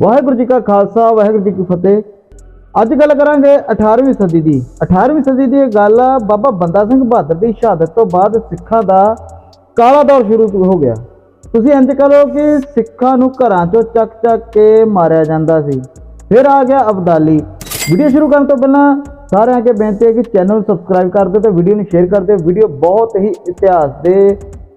ਵਾਹਿਗੁਰੂ ਜੀ ਕਾ ਖਾਲਸਾ, ਵਾਹਿਗੁਰੂ ਜੀ ਕੀ ਫਤਿਹ। ਅੱਜ ਗੱਲ ਕਰਾਂਗੇ 18ਵੀਂ ਸਦੀ ਦੀ। 18ਵੀਂ ਸਦੀ ਦੀ ਇਹ ਗੱਲ ਆ ਬਾਬਾ ਬੰਦਾ ਸਿੰਘ ਬਹਾਦਰ ਦੀ ਸ਼ਹਾਦਤ ਤੋਂ ਬਾਅਦ ਸਿੱਖਾਂ ਦਾ ਕਾਲਾ ਦੌਰ ਸ਼ੁਰੂ ਹੋ ਗਿਆ। ਤੁਸੀਂ ਇੰਜ ਕਰੋ ਕਿ ਸਿੱਖਾਂ ਨੂੰ ਘਰਾਂ ਚੋਂ ਚੱਕ ਚੱਕ ਕੇ ਮਾਰਿਆ ਜਾਂਦਾ ਸੀ। ਫਿਰ ਆ ਗਿਆ ਅਬਦਾਲੀ। ਵੀਡੀਓ ਸ਼ੁਰੂ ਕਰਨ ਤੋਂ ਪਹਿਲਾਂ ਸਾਰਿਆਂ ਅੱਗੇ ਬੇਨਤੀ ਹੈ ਕਿ ਚੈਨਲ ਨੂੰ ਸਬਸਕ੍ਰਾਈਬ ਕਰ ਦਿਓ ਤੇ ਵੀਡੀਓ ਨੂੰ ਸ਼ੇਅਰ ਕਰ ਦਿਓ। ਵੀਡੀਓ ਬਹੁਤ ਹੀ ਇਤਿਹਾਸ ਦੇ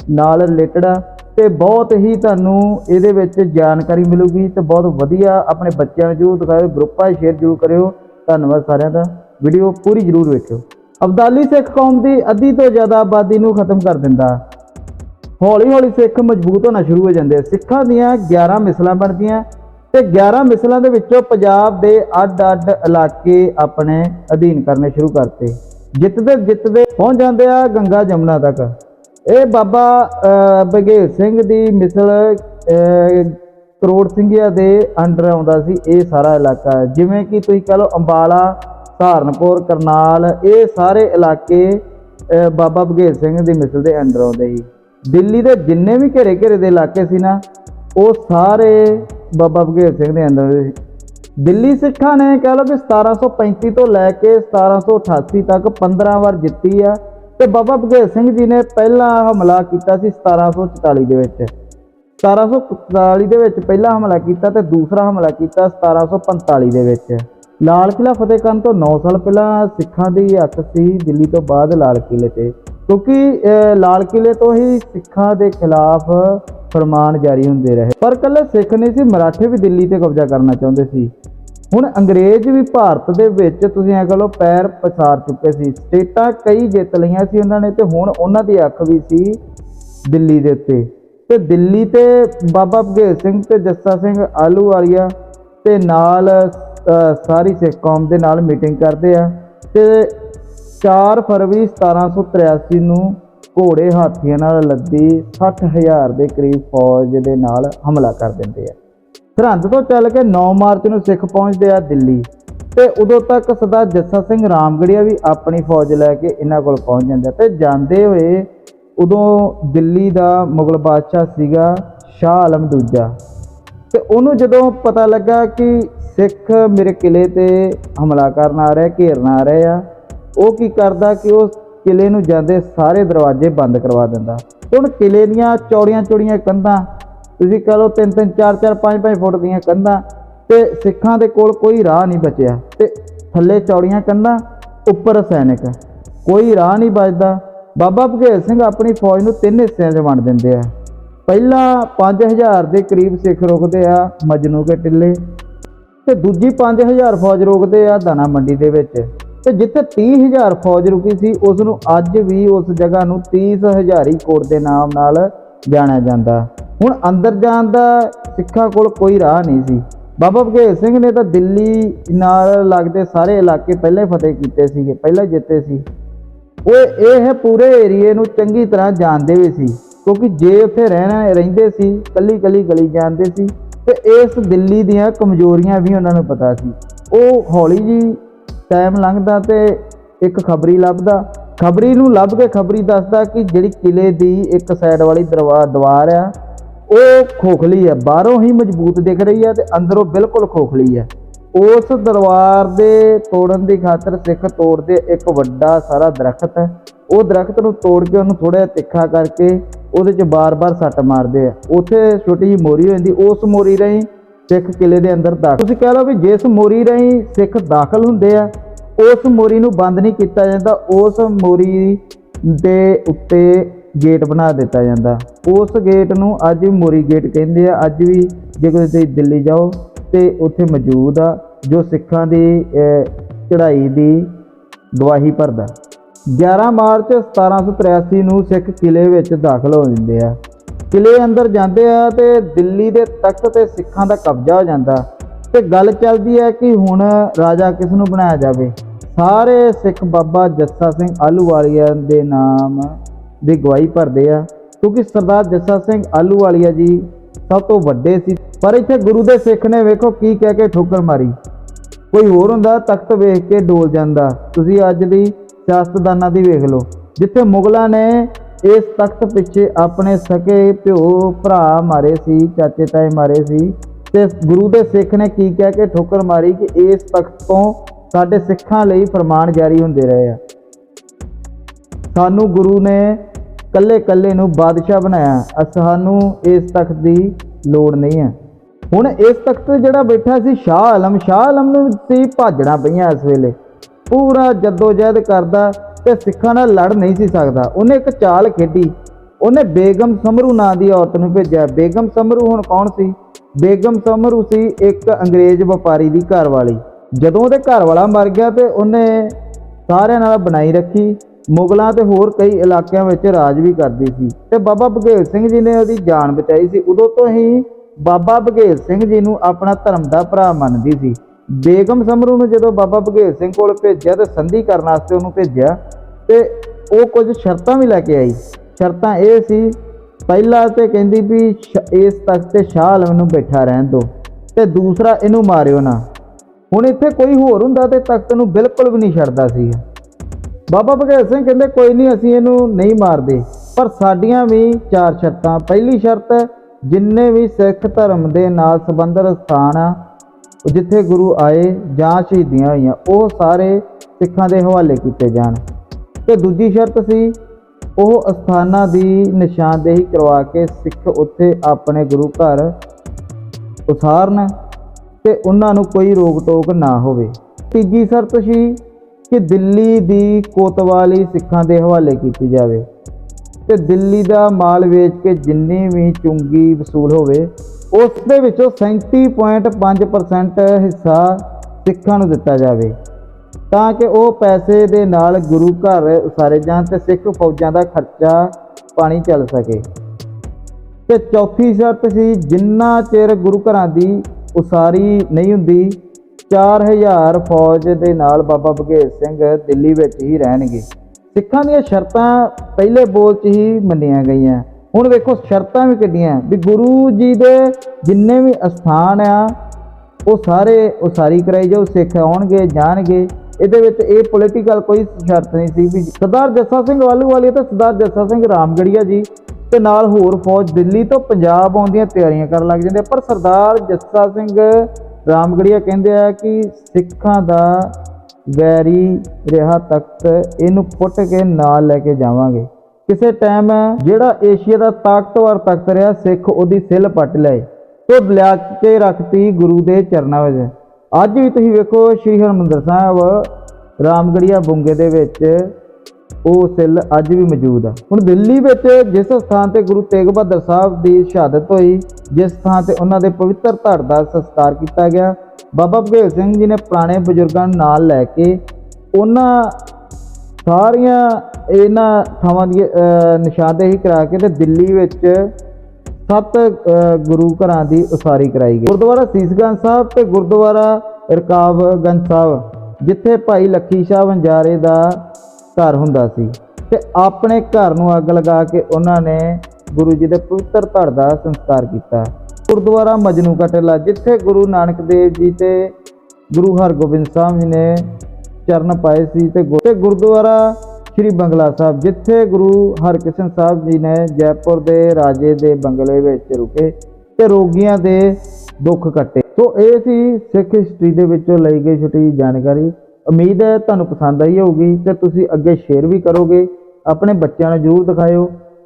ਨਾਲ ਰਿਲੇਟਡ ਆ। ਤੇ ਬਹੁਤ ਹੀ ਤੁਹਾਨੂੰ ਇਹਦੇ ਵਿੱਚ ਜਾਣਕਾਰੀ ਮਿਲੂਗੀ ਤੇ ਬਹੁਤ ਵਧੀਆ ਆਪਣੇ ਬੱਚਿਆਂ ਨੂੰ ਜਰੂਰ ਦਿਖਾਓ ਗਰੁੱਪਾਂ ਸ਼ੇਅਰ ਜਰੂਰ ਕਰਿਓ। ਧੰਨਵਾਦ ਸਾਰਿਆਂ ਦਾ। ਵੀਡੀਓ ਪੂਰੀ ਜਰੂਰ ਵੇਖਿਓ। ਅਬਦਾਲੀ ਸਿੱਖ ਕੌਮ ਦੀ ਅੱਧੀ ਤੋਂ ਜ਼ਿਆਦਾ ਆਬਾਦੀ ਨੂੰ ਖਤਮ ਕਰ ਦਿੰਦਾ। ਹੌਲੀ ਹੌਲੀ ਸਿੱਖ ਮਜ਼ਬੂਤ ਹੋਣਾ ਸ਼ੁਰੂ ਹੋ ਜਾਂਦੇ ਸਿੱਖਾਂ ਦੀਆਂ 11 ਮਿਸਲਾਂ ਬਣਦੀਆਂ ਤੇ 11 ਮਿਸਲਾਂ ਦੇ ਵਿੱਚੋਂ ਪੰਜਾਬ ਦੇ ਅੱਡ-ਅੱਡ ਇਲਾਕੇ ਆਪਣੇ ਅਧੀਨ ਕਰਨੇ ਸ਼ੁਰੂ ਕਰਤੇ। ਜਿੱਤਦੇ ਜਿੱਤਦੇ ਪਹੁੰਚ ਜਾਂਦੇ ਆ ਗੰਗਾ ਜਮਨਾ ਤੱਕ। ਇਹ ਬਾਬਾ ਅਹ, ਸਿੰਘ ਦੀ ਮਿਸਲ ਕਰੋੜ ਸਿੰਘੀਆ ਦੇ ਅੰਡਰ ਆਉਂਦਾ ਸੀ ਇਹ ਸਾਰਾ ਇਲਾਕਾ ਜਿਵੇਂ ਕਿ ਤੁਸੀਂ ਕਹ ਲਓ ਅੰਬਾਲਾ ਸਹਾਰਨਪੁਰ ਕਰਨਾਲ ਇਹ ਸਾਰੇ ਇਲਾਕੇ ਬਾਬਾ ਬਘੇਲ ਸਿੰਘ ਦੀ ਮਿਸਲ ਦੇ ਅੰਡਰ ਆਉਂਦੇ ਸੀ। ਦਿੱਲੀ ਦੇ ਜਿੰਨੇ ਵੀ ਘੇਰੇ ਘੇਰੇ ਦੇ ਇਲਾਕੇ ਸੀ ਨਾ ਉਹ ਸਾਰੇ ਬਾਬਾ ਬਘੇਲ ਸਿੰਘ ਦੇ ਅੰਦਰ ਸੀ। ਦਿੱਲੀ ਸਿੱਖਾਂ ਨੇ ਕਹਿ ਲਓ ਵੀ 1735 ਤੋਂ ਲੈ ਕੇ 1788 ਤੱਕ 15 ਵਾਰ ਜਿੱਤੀ ਆ। ਤੇ ਬਾਬਾ ਬਘੇਲ ਸਿੰਘ ਜੀ ਨੇ ਪਹਿਲਾ ਹਮਲਾ ਕੀਤਾ ਸੀ 1744 ਦੇ ਵਿੱਚ। 1744 ਦੇ ਵਿੱਚ ਪਹਿਲਾ ਹਮਲਾ ਕੀਤਾ ਤੇ ਦੂਸਰਾ ਹਮਲਾ ਕੀਤਾ 1745 ਦੇ ਵਿੱਚ। ਲਾਲ ਕਿਲਾ ਫਤਿਹ ਕਰਨ ਤੋਂ 9 ਸਾਲ ਪਹਿਲਾਂ ਸਿੱਖਾਂ ਦੀ ਹੱਥ ਸੀ ਦਿੱਲੀ ਤੋਂ ਬਾਅਦ ਲਾਲ ਕਿਲੇ ਤੇ। ਕਿਉਂਕਿ ਅਹ, ਲਾਲ ਕਿਲੇ ਤੋਂ ਹੀ ਸਿੱਖਾਂ ਦੇ ਖਿਲਾਫ ਫਰਮਾਨ ਜਾਰੀ ਹੁੰਦੇ ਰਹੇ। ਪਰ ਕੱਲੇ ਸਿੱਖ ਨਹੀਂ ਸੀ ਮਰਾਠੇ ਵੀ ਦਿੱਲੀ ਤੇ ਕਬਜ਼ਾ ਕਰਨਾ ਚਾਹੁੰਦੇ ਸੀ। ਹੁਣ ਅੰਗਰੇਜ਼ ਵੀ ਭਾਰਤ ਦੇ ਵਿੱਚ ਤੁਸੀਂ ਐ ਕਹ ਲਓ ਪੈਰ ਪਸਾਰ ਚੁੱਕੇ ਸੀ, ਸਟੇਟਾਂ ਕਈ ਜਿੱਤ ਲਈਆਂ ਸੀ ਉਹਨਾਂ ਨੇ ਤੇ ਹੁਣ ਉਹਨਾਂ ਦੀ ਅੱਖ ਵੀ ਸੀ ਦਿੱਲੀ ਦੇ ਉੱਤੇ। ਤੇ ਦਿੱਲੀ ਤੇ ਬਾਬਾ ਬਘੇਲ ਸਿੰਘ ਤੇ ਜੱਸਾ ਸਿੰਘ ਆਲੂ ਵਾਲੀਆ ਤੇ ਨਾਲ ਸਾਰੀ ਸਿੱਖ ਕੌਮ ਦੇ ਨਾਲ ਮੀਟਿੰਗ ਕਰਦੇ ਆ ਤੇ 4 ਫਰਵਰੀ 1783 ਨੂੰ ਘੋੜੇ ਹਾਥੀਆਂ ਨਾਲ ਲੱਦੀ 60000 ਦੇ ਕਰੀਬ ਫੌਜ ਦੇ ਨਾਲ ਹਮਲਾ ਕਰ ਦਿੰਦੇ ਆ। ਸਰਹੰਦ ਤੋਂ ਚੱਲ ਕੇ 9 ਮਾਰਚ ਨੂੰ ਸਿੱਖ ਪਹੁੰਚਦੇ ਆ ਦਿੱਲੀ। ਤੇ ਉਦੋਂ ਤੱਕ ਸਰਦਾਰ ਜੱਸਾ ਸਿੰਘ ਰਾਮਗੜੀਆ ਵੀ ਆਪਣੀ ਫੌਜ ਲੈ ਕੇ ਇਹਨਾਂ ਕੋਲ ਪਹੁੰਚ ਜਾਂਦੇ ਆ। ਤੇ ਜਾਂਦੇ ਹੋਏ ਉਦੋਂ ਦਿੱਲੀ ਦਾ ਮੁਗਲ ਬਾਦਸ਼ਾਹ ਸੀਗਾ ਸ਼ਾਹ ਆਲਮ ਦੂਜਾ। ਤੇ ਉਹਨੂੰ ਜਦੋਂ ਪਤਾ ਲੱਗਾ ਕਿ ਸਿੱਖ ਮੇਰੇ ਕਿਲੇ ਤੇ ਹਮਲਾ ਕਰਨ ਆ ਰਹੇ, ਘੇਰਨ ਆ ਰਹੇ ਆ, ਉਹ ਕੀ ਕਰਦਾ ਕਿ ਉਹ ਕਿਲੇ ਨੂੰ ਜਾਂਦੇ ਸਾਰੇ ਦਰਵਾਜ਼ੇ ਬੰਦ ਕਰਵਾ ਦਿੰਦਾ। ਹੁਣ ਕਿਲੇ ਦੀਆਂ ਚੌੜੀਆਂ ਚੌੜੀਆਂ ਕੰਧਾਂ ਤੁਸੀਂ ਕਹ ਲਓ 3 3 4 4 5 5 ਫੁੱਟ ਦੀਆਂ ਕੰਧਾਂ ਤੇ ਸਿੱਖਾਂ ਦੇ ਕੋਲ ਕੋਈ ਰਾਹ ਨਹੀਂ ਬਚਿਆ। ਤੇ ਥੱਲੇ ਚੌੜੀਆਂ ਕੰਧਾਂ, ਉੱਪਰ ਸੈਨਿਕ। ਕੋਈ ਰਾਹ ਨਹੀਂ ਬਚਦਾ। ਬਾਬਾ ਬਘੇਲ ਸਿੰਘ ਆਪਣੀ ਫੌਜ ਨੂੰ ਤਿੰਨ ਹਿੱਸਿਆਂ 'ਚ ਵੰਡ ਦਿੰਦੇ ਆ। ਪਹਿਲਾ 5000 ਦੇ ਕਰੀਬ ਸਿੱਖ ਰੁਕਦੇ ਆ, ਮਜਨੂ ਕੇ ਟਿੱਲੇ। ਤੇ ਦੂਜੀ 5000 ਫੌਜ ਰੁਕਦੇ ਆ, ਦਾਣਾ ਮੰਡੀ ਦੇ ਵਿੱਚ। ਤੇ ਜਿੱਥੇ 30000 ਫੌਜ ਰੁਕੀ ਸੀ ਉਸ ਨੂੰ ਅੱਜ ਵੀ ਉਸ ਜਗ੍ਹਾ ਨੂੰ 30000 ਕੋਟ ਦੇ ਨਾਮ ਨਾਲ ਜਾਣਿਆ ਜਾਂਦਾ। ਹੁਣ ਅੰਦਰ ਜਾਣ ਦਾ ਸਿੱਖਾਂ ਕੋਲ ਕੋਈ ਰਾਹ ਨਹੀਂ ਸੀ। ਬਾਬਾ ਬਘੇਲ ਸਿੰਘ ਨੇ ਤਾਂ ਦਿੱਲੀ ਨਾਲ ਲੱਗਦੇ ਸਾਰੇ ਇਲਾਕੇ ਪਹਿਲਾਂ ਫਤਿਹ ਕੀਤੇ ਸੀਗੇ, ਪਹਿਲਾਂ ਜਿੱਤੇ ਸੀ। ਉਹ ਇਹ ਪੂਰੇ ਏਰੀਏ ਨੂੰ ਚੰਗੀ ਤਰ੍ਹਾਂ ਜਾਣਦੇ ਵੀ ਸੀ, ਕਿਉਂਕਿ ਜੇ ਉੱਥੇ ਰਹਿਣਾ, ਰਹਿੰਦੇ ਸੀ, ਕੱਲੀ ਕੱਲੀ ਗਲੀ ਜਾਣਦੇ ਸੀ, ਤੇ ਇਸ ਦਿੱਲੀ ਦੀਆਂ ਕਮਜ਼ੋਰੀਆਂ ਵੀ ਉਹਨਾਂ ਨੂੰ ਪਤਾ ਸੀ। ਉਹ ਹੌਲੀ ਜੀ ਟਾਈਮ ਲੰਘਦਾ ਤੇ ਇੱਕ ਖਬਰੀ ਲੱਭਦਾ। ਖਬਰੀ ਨੂੰ ਲੱਭ ਕੇ ਖਬਰੀ ਦੱਸਦਾ ਕਿ ਜਿਹੜੀ ਕਿਲੇ ਦੀ ਇੱਕ ਸਾਈਡ ਵਾਲੀ ਦਰਵਾ ਦੀਵਾਰ ਆ ਉਹ ਖੋਖਲੀ ਹੈ, ਬਾਹਰੋਂ ਹੀ ਮਜ਼ਬੂਤ ਦਿਖ ਰਹੀ ਹੈ ਤੇ ਅੰਦਰੋਂ ਬਿਲਕੁਲ ਖੋਖਲੀ ਹੈ। ਉਸ ਦਰਬਾਰ ਦੇ ਤੋੜਨ ਦੀ ਖਾਤਰ ਸਿੱਖ ਤੋੜਦੇ ਇੱਕ ਵੱਡਾ ਸਾਰਾ ਦਰਖਤ ਹੈ। ਉਹ ਦਰਖਤ ਨੂੰ ਤੋੜ ਕੇ ਉਹਨੂੰ ਥੋੜਾ ਤਿੱਖਾ ਕਰਕੇ ਉਹਦੇ 'ਚ ਬਾਰ-ਬਾਰ ਸੱਟ ਮਾਰਦੇ ਆ। ਉੱਥੇ ਛੋਟੀ ਜਿਹੀ ਮੋਰੀ ਹੋ ਜਾਂਦੀ, ਉਸ ਮੋਰੀ ਰਾਹੀਂ ਸਿੱਖ ਕਿਲੇ ਦੇ ਅੰਦਰ ਦਾਖਲ। ਤੁਸੀਂ ਕਹਿ ਲਓ ਵੀ ਜਿਸ ਮੋਰੀ ਰਾਹੀਂ ਸਿੱਖ ਦਾਖਲ ਹੁੰਦੇ ਆ, ਉਸ ਮੋਰੀ ਨੂੰ ਬੰਦ ਨਹੀਂ ਕੀਤਾ ਜਾਂਦਾ। ਉਸ ਮੋਰੀ ਦੇ ਉੱਤੇ ਗੇਟ ਬਣਾ ਦਿੱਤਾ ਜਾਂਦਾ। ਉਸ ਗੇਟ ਨੂੰ ਅੱਜ ਵੀ ਮੋਰੀ ਗੇਟ ਕਹਿੰਦੇ ਆ। ਅੱਜ ਵੀ ਜੇ ਤੁਸੀਂ ਦਿੱਲੀ ਜਾਓ ਤੇ ਉੱਥੇ ਮੌਜੂਦ ਆ, ਜੋ ਸਿੱਖਾਂ ਦੀ ਚੜ੍ਹਾਈ ਦੀ ਗਵਾਹੀ ਭਰਦਾ। 11 ਮਾਰਚ 1783 ਨੂੰ ਸਿੱਖ ਕਿਲੇ ਵਿੱਚ ਦਾਖਲ ਹੋ ਜਾਂਦੇ ਆ। ਕਿਲੇ ਅੰਦਰ ਜਾਂਦੇ ਆ ਤੇ ਦਿੱਲੀ ਦੇ ਤਖਤ ਤੇ ਸਿੱਖਾਂ ਦਾ ਕਬਜ਼ਾ ਹੋ ਜਾਂਦਾ। ਤੇ ਗੱਲ ਚੱਲਦੀ ਹੈ ਕਿ ਹੁਣ ਰਾਜਾ ਕਿਸ ਨੂੰ ਬਣਾਇਆ ਜਾਵੇ? ਸਾਰੇ ਸਿੱਖ ਬਾਬਾ ਜੱਸਾ ਸਿੰਘ ਆਲੂਵਾਲੀਆ ਦੇ ਨਾਮ ਦੀ ਗਵਾਹੀ ਭਰਦੇ ਆ। ਕਿਉਂਕਿ ਸਰਦਾਰ ਜੱਸਾ ਸਿੰਘ ਆਲੂ ਵਾਲੀਆ ਜੀ ਸਭ ਤੋਂ ਵੱਡੇ ਸੀ। ਪਰ ਇੱਥੇ ਗੁਰੂ ਦੇ ਸਿੱਖ ਨੇ ਵੇਖੋ ਕੀ ਕਹਿ ਕੇ ਠੋਕਰ ਮਾਰੀ। ਕੋਈ ਹੋਰ ਹੁੰਦਾ, ਤਖਤ ਵੇਖ ਕੇ ਡੋਲ ਜਾਂਦਾ। ਤੁਸੀਂ ਅੱਜ ਦੀ ਸਿਆਸਤਦਾਨਾਂ ਦੀ ਵੇਖ ਲਓ। ਜਿੱਥੇ ਮੁਗਲਾਂ ਨੇ ਇਸ ਤਖਤ ਪਿੱਛੇ ਆਪਣੇ ਸਕੇ ਪਿਓ ਭਰਾ ਮਾਰੇ ਸੀ, ਚਾਚੇ ਤਾਏ ਮਾਰੇ ਸੀ। ਤੇ ਗੁਰੂ ਦੇ ਸਿੱਖ ਨੇ ਕੀ ਕਹਿ ਕੇ ਠੋਕਰ ਮਾਰੀ ਕਿ ਇਸ ਤਖਤ ਤੋਂ ਸਾਡੇ ਸਿੱਖਾਂ ਲਈ ਫਰਮਾਨ ਜਾਰੀ ਹੁੰਦੇ ਰਹੇ ਆ। ਸਾਨੂੰ ਗੁਰੂ ਨੇ ਕੱਲੇ ਕੱਲੇ ਨੂੰ ਬਾਦਸ਼ਾਹ ਬਣਾਇਆ। ਸਾਨੂੰ ਇਸ ਤਖਤ ਦੀ ਲੋੜ ਨਹੀਂ ਹੈ। ਹੁਣ ਇਸ ਤਖਤ ਤੇ ਜਿਹੜਾ ਬੈਠਾ ਸੀ, ਸ਼ਾਹ ਆਲਮ ਸ਼ਾਹ ਆਲਮ ਨੂੰ ਸੀ ਭਾਜਣਾ ਪਈਆਂ ਇਸ ਵੇਲੇ। ਪੂਰਾ ਜਦੋਜਹਿਦ ਕਰਦਾ ਤੇ ਸਿੱਖਾਂ ਨਾਲ ਲੜ ਨਹੀਂ ਸੀ ਸਕਦਾ। ਉਹਨੇ ਇੱਕ ਚਾਲ ਖੇਡੀ। ਉਹਨੇ ਬੇਗਮ ਸਮਰੂ ਨਾਂ ਦੀ ਔਰਤ ਨੂੰ ਭੇਜਿਆ। ਬੇਗਮ ਸਮਰੂ ਹੁਣ ਕੌਣ ਸੀ? ਬੇਗਮ ਸਮਰੂ ਸੀ ਇੱਕ ਅੰਗਰੇਜ਼ ਵਪਾਰੀ ਦੀ ਘਰਵਾਲੀ। ਜਦੋਂ ਉਹਦੇ ਘਰ ਵਾਲਾ ਮਰ ਗਿਆ ਤੇ ਉਹਨੇ ਸਾਰਿਆਂ ਨਾਲ ਬਣਾਈ ਰੱਖੀ। ਮੁਗਲਾਂ ਤੇ ਹੋਰ ਕਈ ਇਲਾਕਿਆਂ ਵਿੱਚ ਰਾਜ ਵੀ ਕਰਦੀ ਸੀ। ਤੇ ਬਾਬਾ ਬਘੇਲ ਸਿੰਘ ਜੀ ਨੇ ਉਹਦੀ ਜਾਨ ਬਚਾਈ ਸੀ। ਉਦੋਂ ਤੋਂ ਹੀ ਬਾਬਾ ਬਘੇਲ ਸਿੰਘ ਜੀ ਨੂੰ ਆਪਣਾ ਧਰਮ ਦਾ ਭਰਾ ਮੰਨਦੀ ਸੀ। ਬੇਗਮ ਸਮਰੂ ਨੂੰ ਜਦੋਂ ਬਾਬਾ ਬਘੇਲ ਸਿੰਘ ਕੋਲ ਭੇਜਿਆ ਤੇ ਸੰਧੀ ਕਰਨ ਵਾਸਤੇ ਉਹਨੂੰ ਭੇਜਿਆ ਤੇ ਉਹ ਕੁਝ ਸ਼ਰਤਾਂ ਵੀ ਲੈ ਕੇ ਆਈ। ਸ਼ਰਤਾਂ ਇਹ ਸੀ, ਪਹਿਲਾ ਤੇ ਕਹਿੰਦੀ ਵੀ ਸ਼- ਇਸ ਤਖਤ ਤੇ ਸ਼ਾਹ ਆਲਮ ਨੂੰ ਬੈਠਾ ਰਹਿਣ ਦਿਓ ਤੇ ਦੂਸਰਾ ਇਹਨੂੰ ਮਾਰਿਓ ਨਾ। ਹੁਣ ਇੱਥੇ ਕੋਈ ਹੋਰ ਹੁੰਦਾ ਤੇ ਤਖਤ ਨੂੰ ਬਿਲਕੁਲ ਵੀ ਨਹੀਂ ਛੱਡਦਾ ਸੀ। ਬਾਬਾ ਬਘੇਲ ਸਿੰਘ ਕਹਿੰਦੇ, ਕੋਈ ਨਹੀਂ, ਅਸੀਂ ਇਹਨੂੰ ਨਹੀਂ ਮਾਰਦੇ। ਪਰ ਸਾਡੀਆਂ ਵੀ ਚਾਰ ਸ਼ਰਤਾਂ। ਪਹਿਲੀ ਸ਼ਰਤ, ਜਿੰਨੇ ਵੀ ਸਿੱਖ ਧਰਮ ਦੇ ਨਾਲ ਸੰਬੰਧਿਤ ਸਥਾਨ ਆ, ਜਿੱਥੇ ਗੁਰੂ ਆਏ, ਜਾਂ ਸ਼ਹੀਦੀਆਂ ਹੋਈਆਂ, ਉਹ ਸਾਰੇ ਸਿੱਖਾਂ ਦੇ ਹਵਾਲੇ ਕੀਤੇ ਜਾਣ। ਤੇ ਦੂਜੀ ਸ਼ਰਤ ਸੀ, ਉਹ ਅਸਥਾਨਾਂ ਦੀ ਨਿਸ਼ਾਨਦੇਹੀ ਕਰਵਾ ਕੇ ਸਿੱਖ ਉੱਥੇ ਆਪਣੇ ਗੁਰੂ ਘਰ ਉਸਾਰਨ ਤੇ ਉਹਨਾਂ ਨੂੰ ਕੋਈ ਰੋਕ ਟੋਕ ਨਾ ਹੋਵੇ। ਤੀਜੀ ਸ਼ਰਤ ਸੀ ਕਿ ਦਿੱਲੀ ਦੀ ਕੋਤਵਾਲੀ ਸਿੱਖਾਂ ਦੇ ਹਵਾਲੇ ਕੀਤੀ ਜਾਵੇ ਤੇ ਦਿੱਲੀ ਦਾ ਮਾਲ ਵੇਚ ਕੇ ਜਿੰਨੀ ਵੀ ਚੁੰਗੀ ਵਸੂਲ ਹੋਵੇ, ਉਸ ਦੇ ਵਿੱਚੋਂ 37.5% ਹਿੱਸਾ ਸਿੱਖਾਂ ਨੂੰ ਦਿੱਤਾ ਜਾਵੇ, ਤਾਂ ਕਿ ਉਹ ਪੈਸੇ ਦੇ ਨਾਲ ਗੁਰੂ ਘਰ ਉਸਾਰੇ ਜਾਣ ਤੇ ਸਿੱਖ ਫੌਜਾਂ ਦਾ ਖਰਚਾ ਪਾਣੀ ਚੱਲ ਸਕੇ। ਤੇ ਚੌਥੀ ਸ਼ਰਤ ਸੀ, ਜਿੰਨਾ ਚਿਰ ਗੁਰੂ ਘਰਾਂ ਦੀ ਉਸਾਰੀ ਨਹੀਂ ਹੁੰਦੀ 4000 ਫੌਜ ਦੇ ਨਾਲ ਬਾਬਾ ਬਘੇਲ ਸਿੰਘ ਦਿੱਲੀ ਵਿੱਚ ਹੀ ਰਹਿਣਗੇ। ਸਿੱਖਾਂ ਦੀਆਂ ਸ਼ਰਤਾਂ ਪਹਿਲੇ ਬੋਲ 'ਚ ਹੀ ਮੰਨੀਆਂ ਗਈਆਂ। ਹੁਣ ਵੇਖੋ, ਸ਼ਰਤਾਂ ਵੀ ਕਿੱਡੀਆਂ। ਵੀ ਗੁਰੂ ਜੀ ਦੇ ਜਿੰਨੇ ਵੀ ਅਸਥਾਨ ਆ, ਉਹ ਸਾਰੇ ਉਸਾਰੀ ਕਰਾਈ ਜਾਓ, ਸਿੱਖ ਆਉਣਗੇ, ਜਾਣਗੇ। ਇਹਦੇ ਵਿੱਚ ਇਹ ਪੋਲੀਟੀਕਲ ਕੋਈ ਸ਼ਰਤ ਨਹੀਂ ਸੀ ਵੀ ਸਰਦਾਰ ਜੱਸਾ ਸਿੰਘ ਵਾਲੂਵਾਲੀ ਤੇ ਸਰਦਾਰ ਜੱਸਾ ਸਿੰਘ ਰਾਮਗੜੀਆ ਜੀ ਤੇ ਨਾਲ ਹੋਰ ਫੌਜ ਦਿੱਲੀ ਤੋਂ ਪੰਜਾਬ ਆਉਣ ਦੀਆਂ ਤਿਆਰੀਆਂ ਕਰਨ ਲੱਗ ਜਾਂਦੇ ਆ। ਪਰ ਸਰਦਾਰ ਜੱਸਾ ਸਿੰਘ ਰਾਮਗੜੀਆ ਕਹਿੰਦੇ ਆ ਕਿ ਸਿੱਖਾਂ ਦਾ ਵੈਰੀ ਰਿਹਾ ਤਖਤ ਇਹਨੂੰ ਪੁੱਟ ਕੇ ਨਾਲ ਲੈ ਕੇ ਜਾਵਾਂਗੇ। ਕਿਸੇ ਟਾਈਮ ਜਿਹੜਾ ਏਸ਼ੀਆ ਦਾ ਤਾਕਤਵਰ ਤਖਤ ਰਿਹਾ, ਸਿੱਖ ਉਹਦੀ ਸਿਲ ਪੱਟ ਲਏ। ਤੇ ਲਿਆ ਕੇ ਰੱਖਤੀ ਗੁਰੂ ਦੇ ਚਰਨਾਂ ਵਿੱਚ। ਅੱਜ ਵੀ ਤੁਸੀਂ ਵੇਖੋ ਸ਼੍ਰੀ ਹਰਿਮੰਦਰ ਸਾਹਿਬ ਰਾਮਗੜੀਆ ਬੁੰਗੇ ਦੇ ਵਿੱਚ ਉਹ ਸਿੱਲ ਅੱਜ ਵੀ ਮੌਜੂਦ ਆ। ਹੁਣ ਦਿੱਲੀ ਵਿੱਚ ਜਿਸ ਸਥਾਨ ਤੇ ਗੁਰੂ ਤੇਗ ਬਹਾਦਰ ਸਾਹਿਬ ਦੀ ਸ਼ਹਾਦਤ ਹੋਈ ਜਿਸ ਥਾਂ ਤੇ ਉਹਨਾਂ ਦੇ ਪਵਿੱਤਰ ਧੜ ਦਾ ਸੰਸਕਾਰ ਕੀਤਾ ਗਿਆ ਬਾਬਾ ਬਘੇਲ ਸਿੰਘ ਜੀ ਨੇ ਪੁਰਾਣੇ ਬਜ਼ੁਰਗਾਂ ਨਾਲ ਲੈ ਕੇ ਉਹਨਾਂ ਸਾਰੀਆਂ ਇਹਨਾਂ ਥਾਵਾਂ ਦੀ ਅਹ, ਨਿਸ਼ਾਨਦੇਹੀ ਕਰਾ ਕੇ ਤੇ ਦਿੱਲੀ ਵਿੱਚ ਸੱਤ ਅਹ, ਗੁਰੂ ਘਰਾਂ ਦੀ ਉਸਾਰੀ ਕਰਾਈ ਗਈ। ਗੁਰਦੁਆਰਾ ਸੀਸਗੰਜ ਸਾਹਿਬ ਤੇ ਗੁਰਦੁਆਰਾ ਰਕਾਬਗੰਜ ਸਾਹਿਬ ਜਿੱਥੇ ਭਾਈ ਲੱਖੀ ਸ਼ਾਹ ਵੰਜਾਰੇ ਦਾ ਘਰ ਹੁੰਦਾ ਸੀ ਤੇ ਆਪਣੇ ਘਰ ਨੂੰ ਅੱਗ ਲਗਾ ਕੇ ਉਹਨਾਂ ਨੇ ਗੁਰੂ ਜੀ ਦੇ ਪਵਿੱਤਰ ਧੜ ਦਾ ਸੰਸਕਾਰ ਕੀਤਾ। ਗੁਰਦੁਆਰਾ ਮਜਨੂ ਕਾ ਜਿੱਥੇ ਗੁਰੂ ਨਾਨਕ ਦੇਵ ਜੀ ਤੇ ਗੁਰੂ ਹਰਗੋਬਿੰਦ ਸਾਹਿਬ ਜੀ ਨੇ ਚਰਨ ਪਾਏ ਸੀ ਤੇ ਤੇ ਗੁਰਦੁਆਰਾ ਸ੍ਰੀ ਬੰਗਲਾ ਸਾਹਿਬ, ਜਿੱਥੇ ਗੁਰੂ ਹਰਕ੍ਰਿਸ਼ਨ ਸਾਹਿਬ ਜੀ ਨੇ ਜੈਪੁਰ ਦੇ ਰਾਜੇ ਦੇ ਬੰਗਲੇ ਵਿੱਚ ਰੁਕੇ ਤੇ ਰੋਗੀਆਂ ਦੇ ਦੁੱਖ ਕੱਟੇ। ਸੋ ਇਹ ਸੀ ਸਿੱਖ ਹਿਸਟਰੀ ਦੇ ਵਿੱਚੋਂ ਲਈ ਗਈ ਛੋਟੀ ਜਿਹੀ ਜਾਣਕਾਰੀ। ਉਮੀਦ ਹੈ ਤੁਹਾਨੂੰ ਪਸੰਦ ਆਈ ਹੋਊਗੀ ਤੇ ਤੁਸੀਂ ਅੱਗੇ ਸ਼ੇਅਰ ਵੀ ਕਰੋਗੇ। ਆਪਣੇ ਬੱਚਿਆਂ ਨੂੰ ਜਰੂਰ ਦਿਖਾਇਓ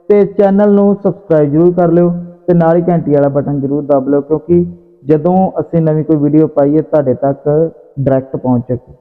ਤੇ ਚੈਨਲ ਨੂੰ ਸਬਸਕ੍ਰਾਈਬ ਜਰੂਰ ਕਰ ਲਿਓ ਤੇ ਨਾਲ ਹੀ ਘੰਟੀ ਵਾਲਾ ਬਟਨ ਜਰੂਰ ਦਬ ਲਿਓ ਕਿਉਂਕਿ ਜਦੋਂ ਅਸੀਂ ਨਵੀਂ ਕੋਈ ਵੀਡੀਓ ਪਾਈਏ, ਤੁਹਾਡੇ ਤੱਕ ਡਾਇਰੈਕਟ ਪਹੁੰਚ ਸਕੇ।